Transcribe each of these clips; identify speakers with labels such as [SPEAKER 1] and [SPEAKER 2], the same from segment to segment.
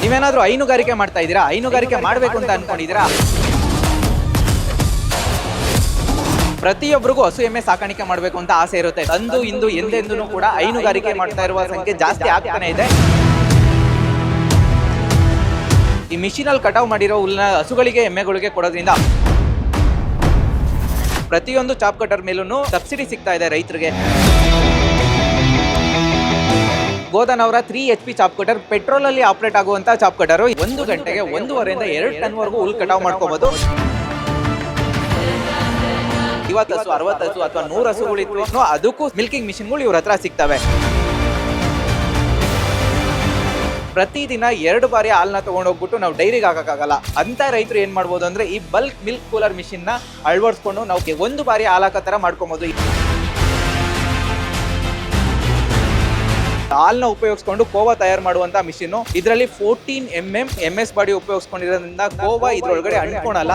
[SPEAKER 1] ನೀವೇನಾದ್ರೂ ಹೈನುಗಾರಿಕೆ ಮಾಡ್ತಾ ಇದ್ದೀರಾ? ಹೈನುಗಾರಿಕೆ ಮಾಡಬೇಕು ಅಂತ ಅನ್ಕೊಂಡಿದ್ದೀರಾ? ಪ್ರತಿಯೊಬ್ಬರಿಗೂ ಹಸು ಎಮ್ಮೆ ಸಾಕಾಣಿಕೆ ಮಾಡಬೇಕು ಅಂತ ಆಸೆ ಇರುತ್ತೆ. ಅಂದು ಇಂದು ಎಂದೆಂದೂ ಕೂಡ ಹೈನುಗಾರಿಕೆ ಮಾಡ್ತಾ ಇರುವ ಸಂಖ್ಯೆ ಜಾಸ್ತಿ ಆಗ್ತಾನೆ ಇದೆ. ಈ ಮಿಷಿನಲ್ಲಿ ಕಟಾವ್ ಮಾಡಿರೋ ಹುಲ್ಲನ್ನ ಹಸುಗಳಿಗೆ ಎಮ್ಮೆಗಳಿಗೆ ಕೊಡೋದ್ರಿಂದ ಪ್ರತಿಯೊಂದು ಚಾಪ್ ಕಟರ್ ಮೇಲೂ ಸಬ್ಸಿಡಿ ಸಿಗ್ತಾ ಇದೆ ರೈತರಿಗೆ. ಗೋದನ್ ಅವರ three H P chop cutter petrol ಅಲ್ಲಿ ಆಪರೇಟ್ ಆಗುವಂತ ಚಾಪ್ ಕಟರ್ ಒಂದು ಗಂಟೆಗೆ ಒಂದೂವರೆಯಿಂದ ಎರಡು ಟನ್ ವರೆಗೂ ಹುಲ್ ಕಟಾವ್ ಮಾಡ್ಕೋಬಹುದು ಇವತ್ತು ಹಸು ಅರವತ್ತು ಹಸು ಅಥವಾ ನೂರು ಹಸುಗಳಿತ್ತು ಅದಕ್ಕೂ ಮಿಲ್ಕಿಂಗ್ ಮಿಷಿನ್ಗಳು ಇವ್ರ ಹತ್ರ ಸಿಗ್ತವೆ. ಪ್ರತಿದಿನ ಎರಡು ಬಾರಿ ಹಾಲನ್ನ ತಗೊಂಡೋಗ್ಬಿಟ್ಟು ನಾವು ಡೈರಿಗೆ ಹಾಕೋಕ್ಕಾಗಲ್ಲ. ಅಂತ ರೈತರು ಏನ್ ಮಾಡ್ಬೋದು ಅಂದ್ರೆ ಈ ಬಲ್ಕ್ ಮಿಲ್ಕ್ ಕೂಲರ್ ಮಿಷಿನ್ನ ಅಳವಡಿಸ್ಕೊಂಡು ನಾವು ಒಂದು ಬಾರಿ ಹಾಲಾಕೋ ತರ ಮಾಡ್ಕೊಬೋದು. ಹಾಲ್ನ ಉಪಯೋಗಿಸ್ಕೊಂಡು ಕೋವಾ ತಯಾರು ಮಾಡುವಂತ ಮಿಷಿನ್ ಇದರಲ್ಲಿ fourteen M M M S body ಉಪಯೋಗಿಸ್ಕೊಂಡಿರೋದ್ರಿಂದ khoa ಇದ್ರೊಳಗಡೆ ಅಂಟ್ಕೊಳಲ್ಲ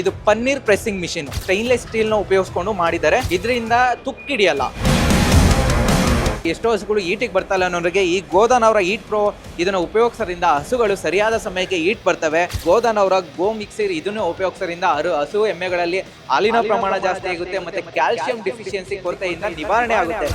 [SPEAKER 1] ಇದು ಪನ್ನೀರ್ ಪ್ರೆಸ್ಸಿಂಗ್ ಮಿಷಿನ್ ಸ್ಟೈನ್ಲೆಸ್ ಸ್ಟೀಲ್ನ ಉಪಯೋಗಿಸ್ಕೊಂಡು ಮಾಡಿದ್ದಾರೆ. ಇದರಿಂದ ತುಕ್ಕಿಡಿಯಲ್ಲ ಎಷ್ಟೋ ಹಸುಗಳು ಈಟಿಗೆ ಬರ್ತಲ್ಲ ಅನ್ನೋರಿಗೆ ಈ ಗೋದಾನ್ ಅವರ ಈಟ್ ಪ್ರೋ ಇದನ್ನು ಉಪಯೋಗಿಸೋದ್ರಿಂದ ಹಸುಗಳು ಸರಿಯಾದ ಸಮಯಕ್ಕೆ ಈಟ್ ಬರ್ತವೆ. ಗೋದಾನ್ ಅವರ ಗೋ ಮಿಕ್ಸಿರ್ ಇದನ್ನು ಉಪಯೋಗಿಸೋದ್ರಿಂದ ಅರು ಹಸು ಎಮ್ಮೆಗಳಲ್ಲಿ ಹಾಲಿನ ಪ್ರಮಾಣ ಜಾಸ್ತಿ ಆಗುತ್ತೆ ಮತ್ತೆ ಕ್ಯಾಲ್ಸಿಯಂ ಡಿಫಿಷಿಯನ್ಸಿ ಕೊರತೆಯಿಂದ ನಿವಾರಣೆ ಆಗುತ್ತೆ.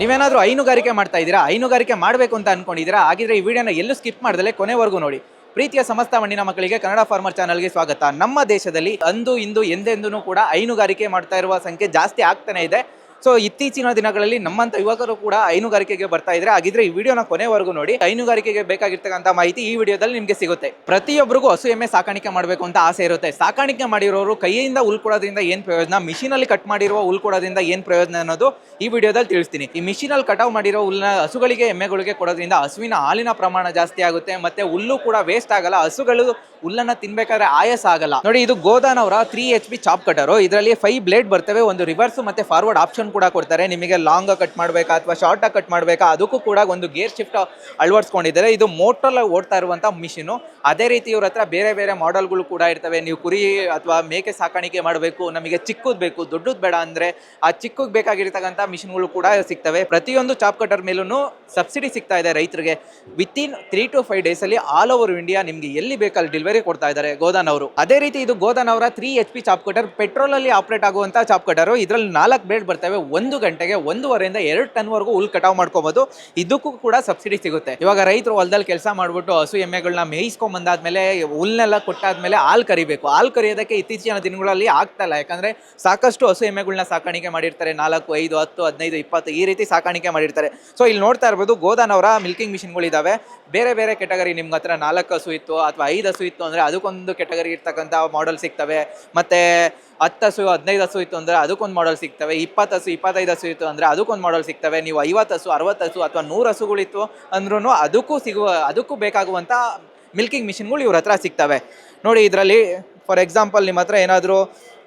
[SPEAKER 1] ನೀವೇನಾದ್ರೂ ಹೈನುಗಾರಿಕೆ ಮಾಡ್ತಾ ಇದ್ದೀರಾ? ಹೈನುಗಾರಿಕೆ ಮಾಡಬೇಕು ಅಂತ ಅನ್ಕೊಂಡಿದ್ದೀರಾ? ಹಾಗಿದ್ರೆ ಈ ವಿಡಿಯೋನ ಎಲ್ಲೂ ಸ್ಕಿಪ್ ಮಾಡ್ದಲೆ ಕೊನೆವರೆಗೂ ನೋಡಿ. ಪ್ರೀತಿಯ ಸಮಸ್ತ ಮಣ್ಣಿನ ಮಕ್ಕಳಿಗೆ ಕನ್ನಡ ಫಾರ್ಮರ್ ಚಾನಲ್ಗೆ ಸ್ವಾಗತ. ನಮ್ಮ ದೇಶದಲ್ಲಿ ಅಂದು ಇಂದು ಎಂದೆಂದೂ ಕೂಡ ಹೈನುಗಾರಿಕೆ ಮಾಡ್ತಾ ಇರುವ ಸಂಖ್ಯೆ ಜಾಸ್ತಿ ಆಗ್ತಾನೆ ಇದೆ. ಸೊ ಇತ್ತೀಚಿನ ದಿನಗಳಲ್ಲಿ ನಮ್ಮಂತ ಯುವಕರು ಕೂಡ ಹೈನುಗಾರಿಕೆಗೆ ಬರ್ತಾ ಇದ್ರೆ, ಹಾಗಿದ್ರೆ ಈ ವಿಡಿಯೋನ ಕೊನೆವರೆಗೂ ನೋಡಿ. ಹೈನುಗಾರಿಕೆಗೆ ಬೇಕಾಗಿರ್ತಕ್ಕಂಥ ಮಾಹಿತಿ ಈ ವಿಡಿಯೋದಲ್ಲಿ ನಿಮಗೆ ಸಿಗುತ್ತೆ. ಪ್ರತಿಯೊಬ್ಬರಿಗೂ ಹಸು ಎಮ್ಮೆ ಸಾಕಾಣಿಕೆ ಮಾಡಬೇಕು ಅಂತ ಆಸೆ ಇರುತ್ತೆ. ಸಾಕಾಣಿಕೆ ಮಾಡಿರೋರು ಕೈಯಿಂದ ಹುಲ್ ಕೊಡೋದ್ರಿಂದ ಏನ್ ಪ್ರಯೋಜನ? ಮಿಷಿನಲ್ಲಿ ಕಟ್ ಮಾಡಿರುವ ಹುಲ್ ಕೊಡೋದ್ರಿಂದ ಏನ್ ಪ್ರಯೋಜನ ಅನ್ನೋದು ಈ ವಿಡಿಯೋದಲ್ಲಿ ತಿಳಿಸ್ತೀನಿ. ಈ ಮಿಷಿನಲ್ಲಿ ಕಟಾವ್ ಮಾಡಿರೋ ಹುಲ್ಲನ್ನ ಹಸುಗಳಿಗೆ, ಎಮ್ಮೆಗಳಿಗೆ ಕೊಡೋದ್ರಿಂದ ಹಸುವಿನ ಹಾಲಿನ ಪ್ರಮಾಣ ಜಾಸ್ತಿ ಆಗುತ್ತೆ. ಮತ್ತೆ ಹುಲ್ಲು ಕೂಡ ವೇಸ್ಟ್ ಆಗಲ್ಲ. ಹಸುಗಳು ಹುಲ್ಲನ್ನ ತಿನ್ಬೇಕಾದ್ರೆ ಆಯಾಸ ಆಗಲ್ಲ. ನೋಡಿ, ಇದು ಗೋದಾನ್ ಅವರ three H P chaff cutter ಇದರಲ್ಲಿ ಫೈವ್ ಬ್ಲೇಡ್ ಬರ್ತವೆ, ಒಂದು ರಿವರ್ಸ್ ಮತ್ತೆ ಫಾರ್ವರ್ಡ್ ಆಪ್ಷನ್ ಕೂಡ ಕೊಡ್ತಾರೆ. ನಿಮಗೆ ಲಾಂಗ್ ಕಟ್ ಮಾಡಬೇಕಾ ಅಥವಾ ಶಾರ್ಟ್ ಆಗಿ ಕಟ್ ಮಾಡಬೇಕಾ? ಅದಕ್ಕೂ ಕೂಡ ಒಂದು ಗೇರ್ ಶಿಫ್ಟ್ ಅಳವಡಿಸ್ಕೊಂಡಿದ್ದಾರೆ. ಇದು ಮೋಟ್ರಲ್ಲಿ ಓಡ್ತಾ ಇರುವಂಥ ಮಿಷಿನು ಅದೇ ರೀತಿ ಇವ್ರ ಹತ್ರ ಬೇರೆ ಬೇರೆ ಮಾಡೆಲ್ಗಳು ಕೂಡ ಇರ್ತವೆ. ನೀವು ಕುರಿ ಅಥವಾ ಮೇಕೆ ಸಾಕಾಣಿಕೆ ಮಾಡಬೇಕು, ನಮಗೆ ಚಿಕ್ಕದ್ ಬೇಕು, ದೊಡ್ಡದ್ ಬೇಡ ಅಂದ್ರೆ ಆ ಚಿಕ್ಕಗ್ ಬೇಕಾಗಿರ್ತಕ್ಕಂಥ ಮಿಷಿನ್ಗಳು ಕೂಡ ಸಿಗ್ತವೆ. ಪ್ರತಿಯೊಂದು ಚಾಪ್ ಕಟರ್ ಮೇಲೂ ಸಬ್ಸಿಡಿ ಸಿಗ್ತಾ ಇದೆ ರೈತರಿಗೆ. With in three to five days ಅಲ್ಲಿ ಆಲ್ ಓವರ್ ಇಂಡಿಯಾ ನಿಮಗೆ ಎಲ್ಲಿ ಬೇಕಲ್ಲಿ ಡೆಲಿವರಿ ಕೊಡ್ತಾ ಇದ್ದಾರೆ ಗೋದಾನ್ ಅವರು. ಅದೇ ರೀತಿ ಇದು ಗೋದಾನ್ ಅವರ three H P chop cutter petrol ಅಲ್ಲಿ ಆಪರೇಟ್ ಆಗುವಂತ ಚಾಪ್ ಕಟರ್ ಇದರಲ್ಲಿ ನಾಲ್ಕು ಬ್ಲೇಡ್ ಬರ್ತವೆ. ಒಂದು ಗಂಟೆಗೆ ಒಂದೂವರೆಯಿಂದ ಎರಡು ಟನ್ವರೆಗೂ ಹುಲ್ ಕಟಾವ್ ಮಾಡ್ಕೋಬಹುದು ಇದಕ್ಕೂ ಕೂಡ ಸಬ್ಸಿಡಿ ಸಿಗುತ್ತೆ. ಇವಾಗ ರೈತರು ಹೊಲದಲ್ಲಿ ಕೆಲಸ ಮಾಡಿಬಿಟ್ಟು ಹಸು ಎಮ್ಮೆಗಳನ್ನ ಮೇಯಿಸ್ಕೊಂಡ್ ಬಂದಾದ್ಮೇಲೆ ಹುಲ್ನೆಲ್ಲ ಕೊಟ್ಟಾದ್ಮೇಲೆ ಹಾಲು ಕರಿಬೇಕು. ಹಾಲು ಕರಿಯೋದಕ್ಕೆ ಇತ್ತೀಚಿನ ದಿನಗಳಲ್ಲಿ ಆಗ್ತಾ ಇಲ್ಲ. ಯಾಕಂದ್ರೆ ಸಾಕಷ್ಟು ಹಸು ಎಮ್ಮೆಗಳನ್ನ ಸಾಕಾಣಿಕೆ ಮಾಡಿರ್ತಾರೆ. ನಾಲ್ಕು, ಐದು, ಹತ್ತು, ಹದಿನೈದು, ಇಪ್ಪತ್ತು ಈ ರೀತಿ ಸಾಕಾಣಿಕೆ ಮಾಡಿರ್ತಾರೆ. ಸೊ ಇಲ್ಲಿ ನೋಡ್ತಾ ಇರ್ಬೋದು ಗೋದಾನ್ ಅವರ ಮಿಲ್ಕಿಂಗ್ ಮಿಷಿನ್ಗಳಿದ್ದಾವೆ ಬೇರೆ ಬೇರೆ ಕೆಟಗರಿ ನಿಮ್ಗೆ ಹತ್ರ ನಾಲ್ಕು ಹಸು ಇತ್ತು ಅಥವಾ ಐದು ಹಸು ಇತ್ತು ಅಂದರೆ ಅದಕ್ಕೊಂದು ಕೆಟಗರಿ ಇರ್ತಕ್ಕಂಥ ಮಾಡೆಲ್ ಸಿಗ್ತವೆ. ಮತ್ತು ಹತ್ತು ಹಸು, ಹದಿನೈದು ಹಸು ಇತ್ತು ಅಂದರೆ ಅದಕ್ಕೊಂದು ಮಾಡೆಲ್ ಸಿಗ್ತವೆ. ಇಪ್ಪತ್ತು ಹಸು, ಇಪ್ಪತ್ತೈದು ಹಸು ಇತ್ತು ಅಂದರೆ ಅದಕ್ಕೊಂದು ಮಾಡೆಲ್ ಸಿಗ್ತವೆ. ನೀವು ಐವತ್ತು ಹಸು, ಅರವತ್ತು ಹಸು ಅಥವಾ ನೂರು ಹಸುಗಳಿತ್ತು ಅಂದ್ರೂ ಅದಕ್ಕೂ ಸಿಗುವ, ಅದಕ್ಕೂ ಬೇಕಾಗುವಂಥ ಮಿಲ್ಕಿಂಗ್ ಮಿಷಿನ್ಗಳು ಇವ್ರ ಹತ್ರ ಸಿಗ್ತವೆ. ನೋಡಿ ಇದರಲ್ಲಿ ಫಾರ್ ಎಕ್ಸಾಂಪಲ್ ನಿಮ್ಮ ಹತ್ರ ಏನಾದರೂ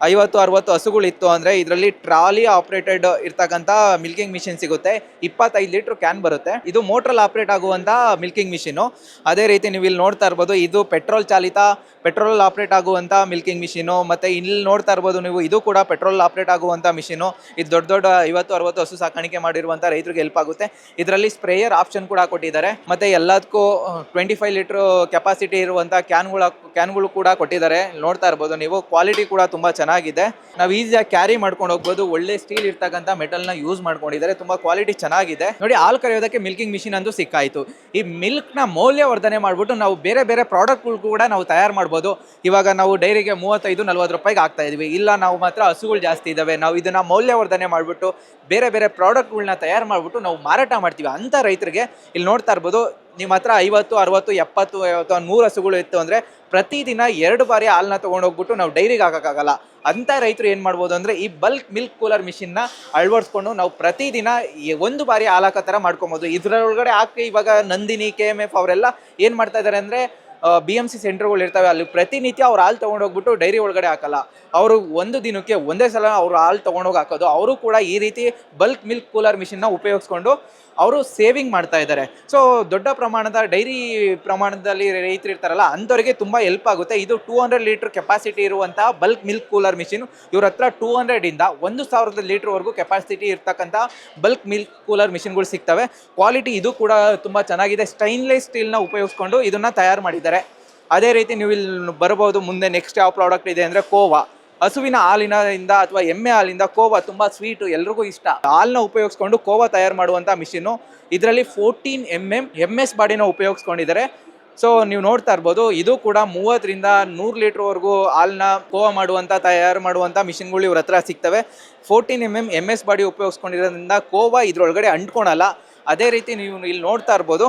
[SPEAKER 1] ಐವತ್ತು, ಅರವತ್ತು ಹಸುಗಳಿತ್ತು ಅಂದರೆ ಇದರಲ್ಲಿ ಟ್ರಾಲಿ ಆಪ್ರೇಟೆಡ್ ಇರ್ತಕ್ಕಂಥ ಮಿಲ್ಕಿಂಗ್ ಮಿಷಿನ್ ಸಿಗುತ್ತೆ. ಇಪ್ಪತ್ತೈದು ಲೀಟ್ರ್ ಕ್ಯಾನ್ ಬರುತ್ತೆ. ಇದು ಮೋಟ್ರಲ್ಲಿ ಆಪ್ರೇಟ್ ಆಗುವಂಥ ಮಿಲ್ಕಿಂಗ್ ಮಿಷಿನು ಅದೇ ರೀತಿ ನೀವು ಇಲ್ಲಿ ನೋಡ್ತಾ ಇರ್ಬೋದು, ಇದು ಪೆಟ್ರೋಲ್ ಚಾಲಿತ, ಪೆಟ್ರೋಲ್ ಆಪ್ರೇಟ್ ಆಗುವಂಥ ಮಿಲ್ಕಿಂಗ್ ಮಿಷಿನು ಮತ್ತು ಇಲ್ಲಿ ನೋಡ್ತಾ ಇರ್ಬೋದು ನೀವು, ಇದು ಕೂಡ ಪೆಟ್ರೋಲ್ ಆಪ್ರೇಟ್ ಆಗುವಂಥ ಮಿಷಿನು ಇದು ದೊಡ್ಡ ದೊಡ್ಡ ಐವತ್ತು, ಅರವತ್ತು ಹಸು ಸಾಕಾಣಿಕೆ ಮಾಡಿರುವಂಥ ರೈತರಿಗೆ ಹೆಲ್ಪ್ ಆಗುತ್ತೆ. ಇದರಲ್ಲಿ ಸ್ಪ್ರೇಯರ್ ಆಪ್ಷನ್ ಕೂಡ ಕೊಟ್ಟಿದ್ದಾರೆ. ಮತ್ತು ಎಲ್ಲದಕ್ಕೂ ಟ್ವೆಂಟಿ ಫೈವ್ ಲೀಟ್ರ್ ಕೆಪಾಸಿಟಿ ಇರುವಂಥ ಕ್ಯಾನ್ಗಳ, ಕ್ಯಾನ್ಗಳು ಕೂಡ ಕೊಟ್ಟಿದ್ದಾರೆ. ನೋಡ್ತಾ ಇರ್ಬೋದು ನೀವು, ಕ್ವಾಲಿಟಿ ಕೂಡ ತುಂಬ ಚೆನ್ನಾಗಿದೆ. ನಾವು ಈಸಿಯಾಗಿ ಕ್ಯಾರಿ ಮಾಡ್ಕೊಂಡು ಹೋಗ್ಬೋದು. ಒಳ್ಳೆ ಸ್ಟೀಲ್ ಇರ್ತಕ್ಕಂಥ ಮೆಟಲ್ನ ಯೂಸ್ ಮಾಡ್ಕೊಂಡಿದ್ದಾರೆ. ತುಂಬ ಕ್ವಾಲಿಟಿ ಚೆನ್ನಾಗಿದೆ. ನೋಡಿ, ಹಾಲು ಕರೆಯೋದಕ್ಕೆ ಮಿಲ್ಕಿಂಗ್ ಮಿಷಿನ್ ಅಂತೂ ಸಿಕ್ಕಾಯಿತು. ಈ ಮಿಲ್ಕ್ನ ಮೌಲ್ಯವರ್ಧನೆ ಮಾಡಿಬಿಟ್ಟು ನಾವು ಬೇರೆ ಬೇರೆ ಪ್ರಾಡಕ್ಟ್ಗಳು ಕೂಡ ನಾವು ತಯಾರು ಮಾಡ್ಬೋದು. ಇವಾಗ ನಾವು ಡೈರಿಗೆ ಮೂವತ್ತೈದು, ನಲ್ವತ್ತು ರೂಪಾಯಿಗೆ ಆಗ್ತಾ ಇದೀವಿ. ಇಲ್ಲ, ನಾವು ಮಾತ್ರ ಹಸುಗಳು ಜಾಸ್ತಿ ಇದ್ದಾವೆ ನಾವು ಇದನ್ನ ಮೌಲ್ಯವರ್ಧನೆ ಮಾಡಿಬಿಟ್ಟು ಬೇರೆ ಬೇರೆ ಪ್ರಾಡಕ್ಟ್ಗಳನ್ನ ತಯಾರು ಮಾಡಿಬಿಟ್ಟು ನಾವು ಮಾರಾಟ ಮಾಡ್ತೀವಿ. ಅಂತ ರೈತರಿಗೆ ಇಲ್ಲಿ ನೋಡ್ತಾ ಇರ್ಬೋದು. ನಿಮ್ಮ ಹತ್ರ ಐವತ್ತು, ಅರವತ್ತು, ಎಪ್ಪತ್ತು ಅಥವಾ ನೂರು ಹಸುಗಳು ಇತ್ತು ಅಂದರೆ ಪ್ರತಿದಿನ ಎರಡು ಬಾರಿ ಹಾಲನ್ನ ತೊಗೊಂಡೋಗ್ಬಿಟ್ಟು ನಾವು ಡೈರಿಗೆ ಹಾಕೋಕ್ಕಾಗಲ್ಲ. ಅಂಥ ರೈತರು ಏನು ಮಾಡ್ಬೋದು ಅಂದರೆ ಈ ಬಲ್ಕ್ ಮಿಲ್ಕ್ ಕೂಲರ್ ಮಿಷಿನ್ನ ಅಳವಡಿಸ್ಕೊಂಡು ನಾವು ಪ್ರತಿದಿನ ಒಂದು ಬಾರಿ ಹಾಲು ಹಾಕೋ ಥರ ಮಾಡ್ಕೊಬೋದು. ಇದರೊಳಗಡೆ ಹಾಕಿ ಇವಾಗ ನಂದಿನಿ, ಕೆ ಎಂ ಎಫ್ ಅವರೆಲ್ಲ ಏನು ಮಾಡ್ತಾ ಇದ್ದಾರೆ ಅಂದರೆ ಬಿ ಎಂ ಸಿ ಸೆಂಟರ್ಗಳು ಇರ್ತವೆ, ಅಲ್ಲಿ ಪ್ರತಿನಿತ್ಯ ಅವ್ರು ಹಾಲು ತೊಗೊಂಡೋಗ್ಬಿಟ್ಟು ಡೈರಿ ಒಳಗಡೆ ಹಾಕಲ್ಲ. ಅವರು ಒಂದು ದಿನಕ್ಕೆ ಒಂದೇ ಸಲ ಅವ್ರು ಹಾಲು ತೊಗೊಂಡೋಗಿ ಹಾಕೋದು. ಅವರು ಕೂಡ ಈ ರೀತಿ ಬಲ್ಕ್ ಮಿಲ್ಕ್ ಕೂಲರ್ ಮಿಷಿನ್ನ ಉಪಯೋಗಿಸ್ಕೊಂಡು ಅವರು ಸೇವಿಂಗ್ ಮಾಡ್ತಾ ಇದ್ದಾರೆ. ಸೊ ದೊಡ್ಡ ಪ್ರಮಾಣದ ಡೈರಿ ಪ್ರಮಾಣದಲ್ಲಿ ರೈತರು ಇರ್ತಾರಲ್ಲ, ಅಂಥವ್ರಿಗೆ ತುಂಬ ಹೆಲ್ಪ್ ಆಗುತ್ತೆ. ಇದು ಟೂ ಹಂಡ್ರೆಡ್ ಲೀಟರ್ ಕೆಪಾಸಿಟಿ ಇರುವಂತಹ ಬಲ್ಕ್ ಮಿಲ್ಕ್ ಕೂಲರ್ ಮಿಷಿನ್ ಇವ್ರ ಹತ್ರ ಟೂ ಹಂಡ್ರೆಡಿಂದ ಒಂದು ಸಾವಿರದ ಲೀಟ್ರ್ವರೆಗೂ ಕೆಪಾಸಿಟಿ ಇರ್ತಕ್ಕಂಥ ಬಲ್ಕ್ ಮಿಲ್ಕ್ ಕೂಲರ್ ಮಿಷಿನ್ಗಳು ಸಿಗ್ತವೆ. ಕ್ವಾಲಿಟಿ ಇದು ಕೂಡ ತುಂಬ ಚೆನ್ನಾಗಿದೆ. ಸ್ಟೈನ್ಲೆಸ್ ಸ್ಟೀಲ್ನ ಉಪಯೋಗಿಸ್ಕೊಂಡು ಇದನ್ನು ತಯಾರು ಮಾಡಿದ್ದಾರೆ. ಅದೇ ರೀತಿ ನೀವು ಇಲ್ಲಿ ಬರಬಹುದು. ಮುಂದೆ ನೆಕ್ಸ್ಟ್ ಯಾವ ಪ್ರಾಡಕ್ಟ್ ಇದೆ ಅಂದರೆ ಕೋವಾ. ಹಸುವಿನ ಹಾಲಿನಿಂದ ಅಥವಾ ಎಮ್ಮೆ ಹಾಲಿಂದ ಕೋವಾ ತುಂಬ ಸ್ವೀಟು ಎಲ್ರಿಗೂ ಇಷ್ಟ. ಹಾಲ್ನ ಉಪಯೋಗಿಸ್ಕೊಂಡು ಕೋವಾ ತಯಾರು ಮಾಡುವಂಥ ಮಿಷಿನ್ನು ಇದರಲ್ಲಿ fourteen M M M S ಬಾಡಿನ ಉಪಯೋಗಿಸ್ಕೊಂಡಿದ್ದಾರೆ. ಸೊ ನೀವು ನೋಡ್ತಾ ಇರ್ಬೋದು, ಇದು ಕೂಡ ಮೂವತ್ತರಿಂದ ನೂರು ಲೀಟ್ರ್ವರೆಗೂ ಹಾಲನ್ನ ಕೋವಾ ಮಾಡುವಂಥ ತಯಾರು ಮಾಡುವಂಥ ಮಿಷಿನ್ಗಳು ಇವ್ರ ಹತ್ರ ಸಿಗ್ತವೆ. Fourteen M M M S body ಉಪಯೋಗಿಸ್ಕೊಂಡಿರೋದ್ರಿಂದ khoa ಇದರೊಳಗಡೆ ಅಂಟ್ಕೊಳಲ್ಲ. ಅದೇ ರೀತಿ ನೀವು ಇಲ್ಲಿ ನೋಡ್ತಾ ಇರ್ಬೋದು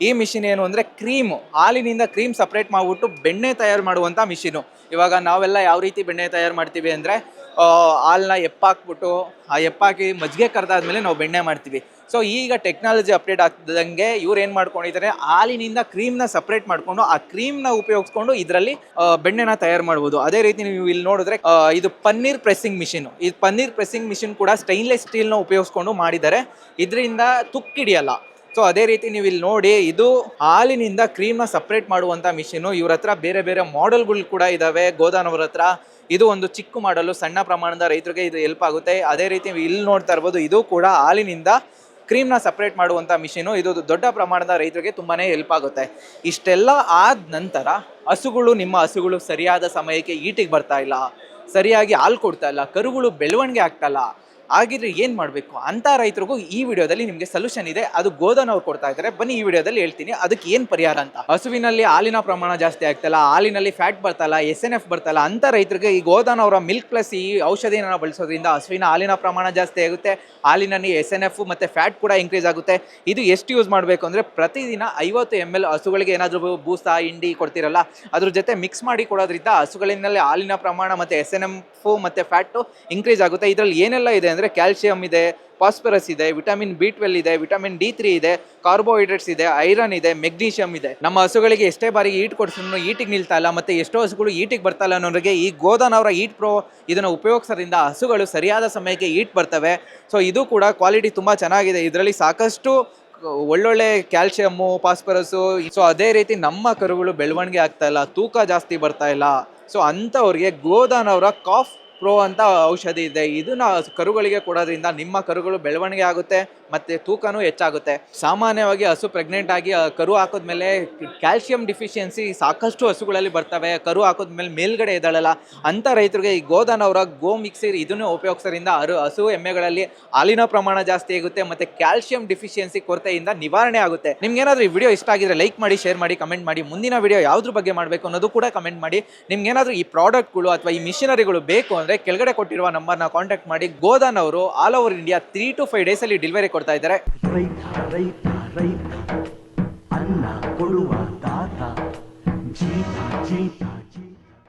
[SPEAKER 1] ಈ ಮಿಷಿನ್ ಏನು ಅಂದರೆ ಕ್ರೀಮ್. ಹಾಲಿನಿಂದ ಕ್ರೀಮ್ ಸಪ್ರೇಟ್ ಮಾಡಿಬಿಟ್ಟು ಬೆಣ್ಣೆ ತಯಾರು ಮಾಡುವಂಥ ಮಿಷಿನು. ಇವಾಗ ನಾವೆಲ್ಲ ಯಾವ ರೀತಿ ಬೆಣ್ಣೆ ತಯಾರು ಮಾಡ್ತೀವಿ ಅಂದರೆ ಹಾಲನ್ನ ಎಪ್ಪಾಕ್ಬಿಟ್ಟು, ಆ, ಎಪ್ಪಾಕಿ ಮಜ್ಜಿಗೆ ಕರೆದಾದ್ಮೇಲೆ ನಾವು ಬೆಣ್ಣೆ ಮಾಡ್ತೀವಿ. ಸೊ ಈಗ ಟೆಕ್ನಾಲಜಿ ಅಪ್ಡೇಟ್ ಆಗ್ತಿದ್ದಂಗೆ ಇವ್ರು ಏನು ಮಾಡ್ಕೊಂಡಿದ್ದಾರೆ ಹಾಲಿನಿಂದ ಕ್ರೀಮ್ನ ಸಪ್ರೇಟ್ ಮಾಡಿಕೊಂಡು, ಆ ಕ್ರೀಮ್ನ ಉಪಯೋಗಿಸ್ಕೊಂಡು ಇದರಲ್ಲಿ ಬೆಣ್ಣೆನ ತಯಾರು ಮಾಡ್ಬೋದು. ಅದೇ ರೀತಿ ನೀವು ಇಲ್ಲಿ ನೋಡಿದ್ರೆ ಇದು ಪನ್ನೀರ್ ಪ್ರೆಸ್ಸಿಂಗ್ ಮಿಷಿನ್. ಈ ಪನ್ನೀರ್ ಪ್ರೆಸ್ಸಿಂಗ್ ಮಿಷಿನ್ ಕೂಡ ಸ್ಟೈನ್ಲೆಸ್ ಸ್ಟೀಲ್ನ ಉಪಯೋಗಿಸ್ಕೊಂಡು ಮಾಡಿದ್ದಾರೆ. ಇದರಿಂದ ತುಕ್ಕಿಡಿಯಲ್ಲ. ಸೊ ಅದೇ ರೀತಿ ನೀವು ಇಲ್ಲಿ ನೋಡಿ, ಇದು ಹಾಲಿನಿಂದ ಕ್ರೀಮ್ನ ಸಪ್ರೇಟ್ ಮಾಡುವಂಥ ಮಿಷಿನು ಇವ್ರ ಹತ್ರ ಬೇರೆ ಬೇರೆ ಮಾಡೆಲ್ಗಳು ಕೂಡ ಇದ್ದಾವೆ ಗೋದಾನ್ ಹತ್ರ. ಇದು ಒಂದು ಚಿಕ್ಕ ಮಾಡಲು ಸಣ್ಣ ಪ್ರಮಾಣದ ರೈತರಿಗೆ ಇದು ಹೆಲ್ಪ್ ಆಗುತ್ತೆ. ಅದೇ ರೀತಿ ಇಲ್ಲಿ ನೋಡ್ತಾ ಇರ್ಬೋದು, ಇದು ಕೂಡ ಹಾಲಿನಿಂದ ಕ್ರೀಮ್ನ ಸಪ್ರೇಟ್ ಮಾಡುವಂಥ ಮಿಷಿನು ಇದು ದೊಡ್ಡ ಪ್ರಮಾಣದ ರೈತರಿಗೆ ತುಂಬಾ ಹೆಲ್ಪ್ ಆಗುತ್ತೆ. ಇಷ್ಟೆಲ್ಲ ಆದ ನಂತರ ಹಸುಗಳು, ನಿಮ್ಮ ಹಸುಗಳು ಸರಿಯಾದ ಸಮಯಕ್ಕೆ ಈಟಿಗೆ ಬರ್ತಾ ಇಲ್ಲ. ಸರಿಯಾಗಿ ಹಾಲು ಕೊಡ್ತಾ ಇಲ್ಲ. ಕರುಗಳು ಬೆಳವಣಿಗೆ ಆಗ್ತಾ ಇಲ್ಲ. ಆಗಿದ್ರೆ ಏನು ಮಾಡಬೇಕು? ಅಂತ ರೈತರಿಗೂ ಈ ವಿಡಿಯೋದಲ್ಲಿ ನಿಮಗೆ ಸೊಲ್ಯೂಷನ್ ಇದೆ. ಅದು ಗೋದನ್ ಅವ್ರು ಕೊಡ್ತಾ ಇದ್ದಾರೆ. ಬನ್ನಿ ಈ ವಿಡಿಯೋದಲ್ಲಿ ಹೇಳ್ತೀನಿ. ಅದಕ್ಕೆ ಏನು ಪರಿಹಾರ ಅಂತ? ಹಸುವಿನಲ್ಲಿ ಹಾಲಿನ ಪ್ರಮಾಣ ಜಾಸ್ತಿ ಆಗ್ತಲ್ಲ, ಹಾಲಿನಲ್ಲಿ ಫ್ಯಾಟ್ ಬರ್ತಲ್ಲ ಎಸ್ ಎನ್ ಎಫ್ ಬರ್ತಲ್ಲ, ಅಂತ ರೈತರಿಗೆ ಈ ಗೋದಾನ್ ಅವರ ಮಿಲ್ಕ್ ಪ್ಲಸ್ ಈ ಔಷಧಿನ ಬಳಸೋದ್ರಿಂದ ಹಸುವಿನ ಹಾಲಿನ ಪ್ರಮಾಣ ಜಾಸ್ತಿ ಆಗುತ್ತೆ. ಹಾಲಿನಲ್ಲಿ ಎಸ್ ಎನ್ ಎಫ್ ಮತ್ತು ಫ್ಯಾಟ್ ಕೂಡ ಇನ್ಕ್ರೀಸ್ ಆಗುತ್ತೆ. ಇದು ಎಷ್ಟು ಯೂಸ್ ಮಾಡಬೇಕು ಅಂದರೆ ಪ್ರತಿದಿನ ಐವತ್ತು ಎಂ ಎಲ್ ಹಸುಗಳಿಗೆ ಏನಾದರೂ ಬೂಸ, ಹಿಂಡಿ ಕೊಡ್ತಿರಲ್ಲ, ಅದ್ರ ಜೊತೆ ಮಿಕ್ಸ್ ಮಾಡಿ ಕೊಡೋದ್ರಿಂದ ಹಸುಗಳಿನಲ್ಲಿ ಹಾಲಿನ ಪ್ರಮಾಣ ಮತ್ತು ಎಸ್ ಎನ್ ಎಫ್ ಮತ್ತು ಫ್ಯಾಟು ಇನ್ಕ್ರೀಸ್ ಆಗುತ್ತೆ. ಇದರಲ್ಲಿ ಏನೆಲ್ಲ ಇದೆ ಅಂದರೆ ಕ್ಯಾಲ್ಸಿಯಂ ಇದೆ, ಫಾಸ್ಫರಸ್ ಇದೆ, ವಿಟಮಿನ್ ಬಿ ಟ್ವೆಲ್ ಇದೆ, ವಿಟಮಿನ್ ಡಿ ತ್ರೀ ಇದೆ, ಕಾರ್ಬೋಹೈಡ್ರೇಟ್ಸ್ ಇದೆ, ಐರನ್ ಇದೆ, ಮೆಗ್ನೀಷಿಯಂ ಇದೆ. ನಮ್ಮ ಹಸುಗಳಿಗೆ ಎಷ್ಟೇ ಬಾರಿ ಈಟ್ ಕೊಡಿಸಿದ್ರು ಈಟಿಗೆ ನಿಲ್ತಾ ಇಲ್ಲ ಮತ್ತೆ ಎಷ್ಟೋ ಹಸುಗಳು ಈಟಿಗೆ ಬರ್ತಾ ಇಲ್ಲ ಅನ್ನೋರಿಗೆ ಈ ಗೋದಾನ್ ಅವರ ಈಟ್ ಪ್ರೋ ಇದನ್ನು ಉಪಯೋಗಿಸೋದ್ರಿಂದ ಹಸುಗಳು ಸರಿಯಾದ ಸಮಯಕ್ಕೆ ಈಟ್ ಬರ್ತವೆ. ಸೊ ಇದು ಕೂಡ ಕ್ವಾಲಿಟಿ ತುಂಬ ಚೆನ್ನಾಗಿದೆ. ಇದರಲ್ಲಿ ಸಾಕಷ್ಟು ಒಳ್ಳೊಳ್ಳೆ ಕ್ಯಾಲ್ಸಿಯಮ್ಮು, ಫಾಸ್ಫರಸ್ಸು ಸೊ ಅದೇ ರೀತಿ ನಮ್ಮ ಕರುಗಳು ಬೆಳವಣಿಗೆ ಆಗ್ತಾ ತೂಕ ಜಾಸ್ತಿ ಬರ್ತಾ ಇಲ್ಲ. ಸೊ ಅಂಥವ್ರಿಗೆ ಗೋದಾನ್ ಅವರ ಕಾಫ್ ಪ್ರೋ ಅಂತ ಔಷಧಿ ಇದೆ. ಇದನ್ನ ಕರುಗಳಿಗೆ ಕೊಡೋದ್ರಿಂದ ನಿಮ್ಮ ಕರುಗಳು ಬೆಳವಣಿಗೆ ಆಗುತ್ತೆ. ಮತ್ತೆ ತೂಕನೂ ಹೆಚ್ಚಾಗುತ್ತೆ. ಸಾಮಾನ್ಯವಾಗಿ ಹಸು ಪ್ರೆಗ್ನೆಂಟ್ ಆಗಿ ಕರು ಹಾಕಿದ್ಮೇಲೆ ಕ್ಯಾಲ್ಸಿಯಂ ಡಿಫಿಷಿಯನ್ಸಿ ಸಾಕಷ್ಟು ಹಸುಗಳಲ್ಲಿ ಬರ್ತವೆ. ಕರು ಹಾಕಿದ್ಮೇಲೆ ಮೇಲ್ಗಡೆ ಇದ್ದಾಳಲ್ಲ ಅಂತ ರೈತರಿಗೆ ಈ ಗೋದಾನವರ ಗೋ ಮಿಕ್ಸಿ ಇದನ್ನೇ ಉಪಯೋಗಿಸೋದ್ರಿಂದ ಅರು, ಹಸು ಎಮ್ಮೆಗಳಲ್ಲಿ ಹಾಲಿನ ಪ್ರಮಾಣ ಜಾಸ್ತಿ ಆಗುತ್ತೆ ಮತ್ತೆ ಕ್ಯಾಲ್ಸಿಯಂ ಡಿಫಿಷಿಯನ್ಸಿ ಕೊರತೆಯಿಂದ ನಿವಾರಣೆ ಆಗುತ್ತೆ. ನಿಮ್ಗೆ ಏನಾದರೂ ಈ ವಿಡಿಯೋ ಇಷ್ಟ ಆಗಿದ್ರೆ ಲೈಕ್ ಮಾಡಿ ಶೇರ್ ಮಾಡಿ ಕಮೆಂಟ್ ಮಾಡಿ. ಮುಂದಿನ ವಿಡಿಯೋ ಯಾವ್ದ್ರ ಬಗ್ಗೆ ಮಾಡಬೇಕು ಅನ್ನೋದು ಕೂಡ ಕಮೆಂಟ್ ಮಾಡಿ. ನಿಮ್ಗೇನಾದರೂ ಈ ಪ್ರಾಡಕ್ಟ್ಗಳು ಅಥವಾ ಈ ಮಿಷಿನರಿಗಳು ಬೇಕು ಅಂದರೆ ಕೆಳಗಡೆ ಕೊಟ್ಟಿರುವ ನಂಬರ್ನ ಕಾಂಟ್ಯಾಕ್ಟ್ ಮಾಡಿ. ಗೋದಾನ್ ಅವರು all over India three to five ಡೇಸಲ್ಲಿ ಡೆಲಿವರಿ ಕೊಡ್ತಾ ಇದ್ದಾರೆ.
[SPEAKER 2] ರೈತ ರೈತ ರೈತ ಅನ್ನ ಕೊಡುವ ದಾತ ಜೀತ ಜೀತ